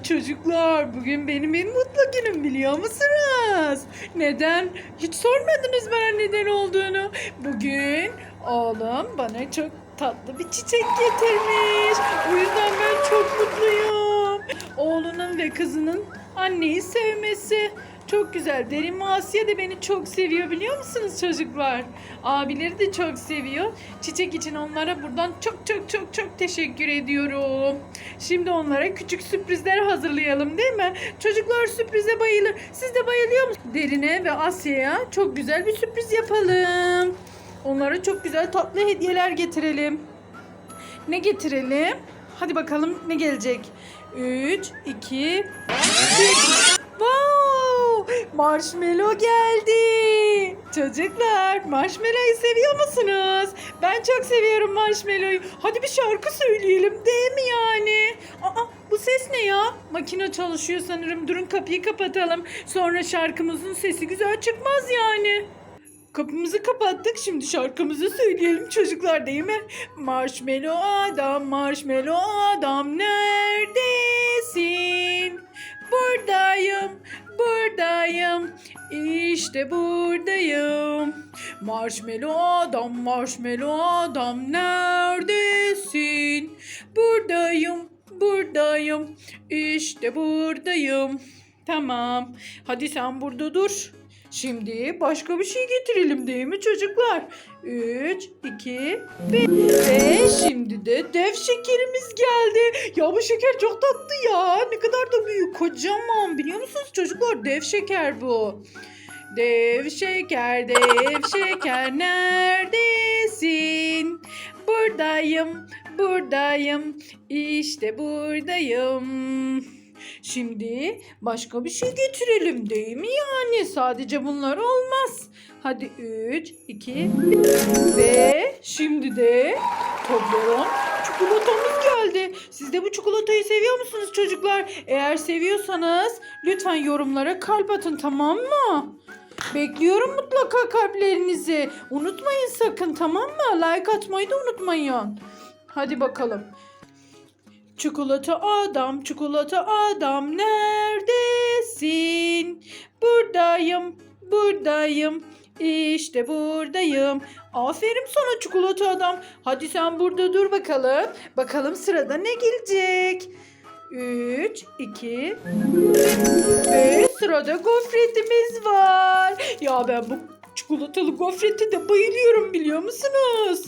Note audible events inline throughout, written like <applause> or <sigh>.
Çocuklar bugün benim en mutlu günüm biliyor musunuz? Neden? Hiç sormadınız bana neden olduğunu. Bugün oğlum bana çok tatlı bir çiçek getirmiş. O yüzden ben çok mutluyum. Oğlunun ve kızının anneyi sevmesi. Çok güzel. Derin ve Asya da beni çok seviyor biliyor musunuz çocuklar? Abileri de çok seviyor. Çiçek için onlara buradan çok çok çok çok teşekkür ediyorum. Şimdi onlara küçük sürprizler hazırlayalım değil mi? Çocuklar sürprize bayılır. Siz de bayılıyor musunuz? Derine ve Asya'ya çok güzel bir sürpriz yapalım. Onlara çok güzel tatlı hediyeler getirelim. Ne getirelim? Hadi bakalım ne gelecek? 3, 2, 1. Wow! Marshmallow geldi. Çocuklar marshmallow'u seviyor musunuz? Ben çok seviyorum marshmallow'u. Hadi bir şarkı söyleyelim değil mi yani? Aa bu ses ne ya? Makine çalışıyor sanırım. Durun kapıyı kapatalım. Sonra şarkımızın sesi güzel çıkmaz yani. Kapımızı kapattık. Şimdi şarkımızı söyleyelim çocuklar değil mi? Marshmallow adam, marshmallow adam neredesin? Buradayım, buradayım. İşte buradayım. Marshmallow adam, marshmallow adam neredesin? Buradayım, buradayım. İşte buradayım. Tamam. Hadi sen burada dur. Şimdi başka bir şey getirelim değil mi çocuklar? 3, 2, 1. Ve şimdi de dev şekerimiz geldi. Ya bu şeker çok tatlı ya. Ne kadar da büyük. Kocaman. Biliyor musunuz çocuklar? Dev şeker bu. Dev şeker, dev şeker neredesin? Buradayım, buradayım. İşte buradayım. Şimdi başka bir şey getirelim değil mi yani? Sadece bunlar olmaz. Hadi 3, 2, 1. Ve şimdi de Toblerone çikolatamız geldi. Siz de bu çikolatayı seviyor musunuz çocuklar? Eğer seviyorsanız lütfen yorumlara kalp atın tamam mı? Bekliyorum mutlaka kalplerinizi. Unutmayın sakın tamam mı? Like atmayı da unutmayın. Hadi bakalım. Çikolata adam, çikolata adam neredesin? Buradayım, buradayım. İşte buradayım. Aferin sana çikolata adam. Hadi sen burada dur bakalım. Bakalım sırada ne gelecek? 3, 2, ve sırada gofretimiz var. Ya ben bu çikolatalı gofrete de bayılıyorum biliyor musunuz?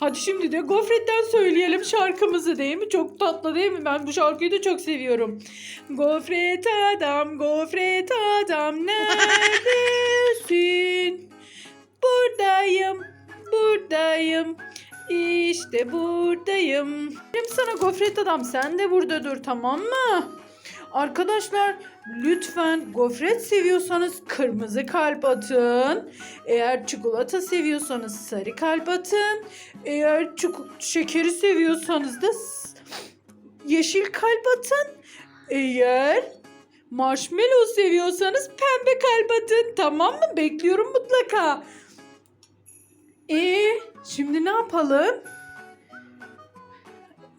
Hadi şimdi de gofretten söyleyelim şarkımızı değil mi? Çok tatlı değil mi? Ben bu şarkıyı da çok seviyorum. Gofret adam, gofret adam neredesin? Buradayım, buradayım. İşte buradayım. Dedim sana gofret adam sen de burada dur tamam mı? Arkadaşlar lütfen gofret seviyorsanız kırmızı kalp atın. Eğer çikolata seviyorsanız sarı kalp atın. Eğer şekeri seviyorsanız da yeşil kalp atın. Eğer marshmallow seviyorsanız pembe kalp atın. Tamam mı? Bekliyorum mutlaka. Ee, şimdi ne yapalım?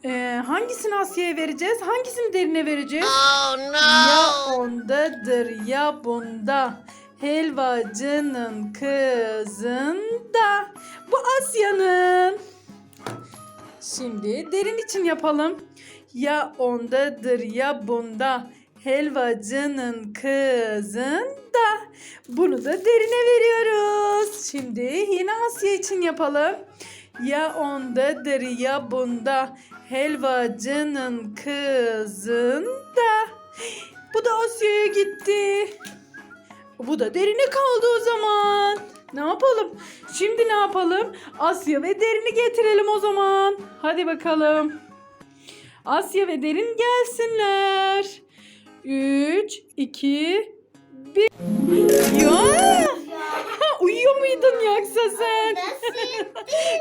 Ee, hangisini Asya'ya vereceğiz? Hangisini derine vereceğiz? Oh Ya no! ondadır ya bunda. Helvacının kızında. Bu Asya'nın. Şimdi derin için yapalım. Ya ondadır ya bunda. Helvacının kızında. Bunu da derine veriyoruz. Şimdi yine Asya için yapalım. Ya ondadır ya bunda. Helvacının kızında. Bu da Asya'ya gitti. Bu da derine kaldı o zaman. Ne yapalım? Şimdi ne yapalım? Asya ve derini getirelim o zaman. Hadi bakalım. Asya ve derin gelsinler. 3, 2, 1. Ya! Uyuyor muydun yoksa sen? <laughs>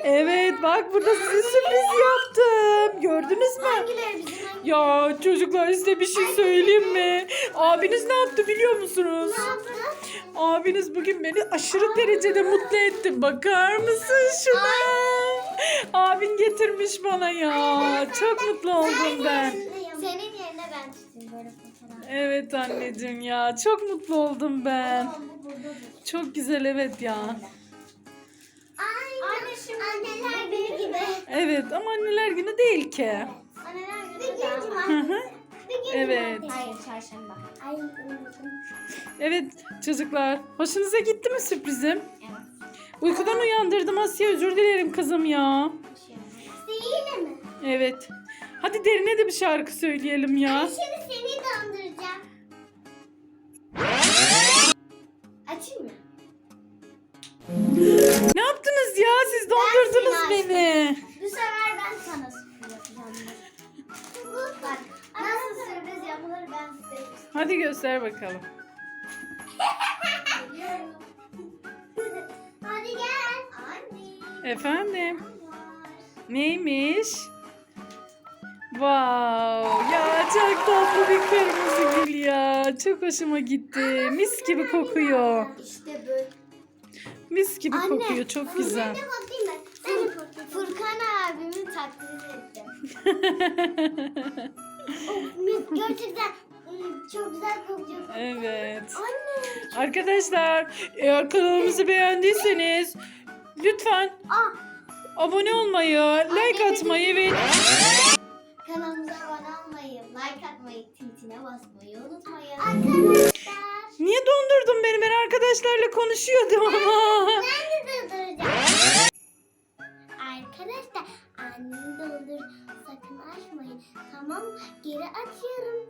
Evet bak burada size sürpriz yaptım. Gördünüz mü? Ya çocuklar size bir şey söyleyeyim mi? Abiniz ne yaptı biliyor musunuz? Abiniz bugün beni aşırı derecede mutlu etti. Bakar mısın şuna? Abin getirmiş bana ya. Çok mutlu oldum ben. Senin yerine ben tutayım böyle fotoğraf. Evet anneciğim ya. Çok mutlu oldum ben. Tamam bu burada dur. Çok güzel evet ya. Anne şimdi anneler günü gibi. Evet ama anneler günü değil ki. Anneler günü bir gün Hı cumartesi. hı. Bir gün Evet. cumartesi. Hayır çarşamba. Ay unuttum. Evet çocuklar. Hoşunuza gitti mi sürprizim? Evet. Uykudan uyandırdım Asya. Özür dilerim kızım ya. Değil mi? Evet. Hadi derine de bir şarkı söyleyelim ya. Şimdi seni donduracağım. Açayım mı? Ne yaptınız ya? Siz dondurdunuz seni beni. Bu sefer ben sana sürpriz yapacağım. Bak nasıl sürpriz yapılır ben size göstereyim. Hadi göster bakalım. Hadi gel. Anne. Efendim. Neymiş? Wow, ya çok tatlı bir kırmızı gül ya. Çok hoşuma gitti. Mis gibi kokuyor. İşte böyle. Mis gibi Anne, kokuyor. Çok güzel. Ben Furkan abimin taklidi ettim. <laughs> Mis- Gerçekten ım, çok güzel kokuyor. Evet. Anne. Arkadaşlar eğer kanalımızı beğendiyseniz lütfen Ah, abone olmayı, like atmayı ve kanalımıza abone olmayı, like atmayı, tintine basmayı unutmayın. Arkadaşlar. Niye dondurdun beni? Ben arkadaşlarla konuşuyordum ama. Ben de <laughs> durduracağım. Arkadaşlar annemi doldur. Sakın açmayın. Tamam geri açıyorum.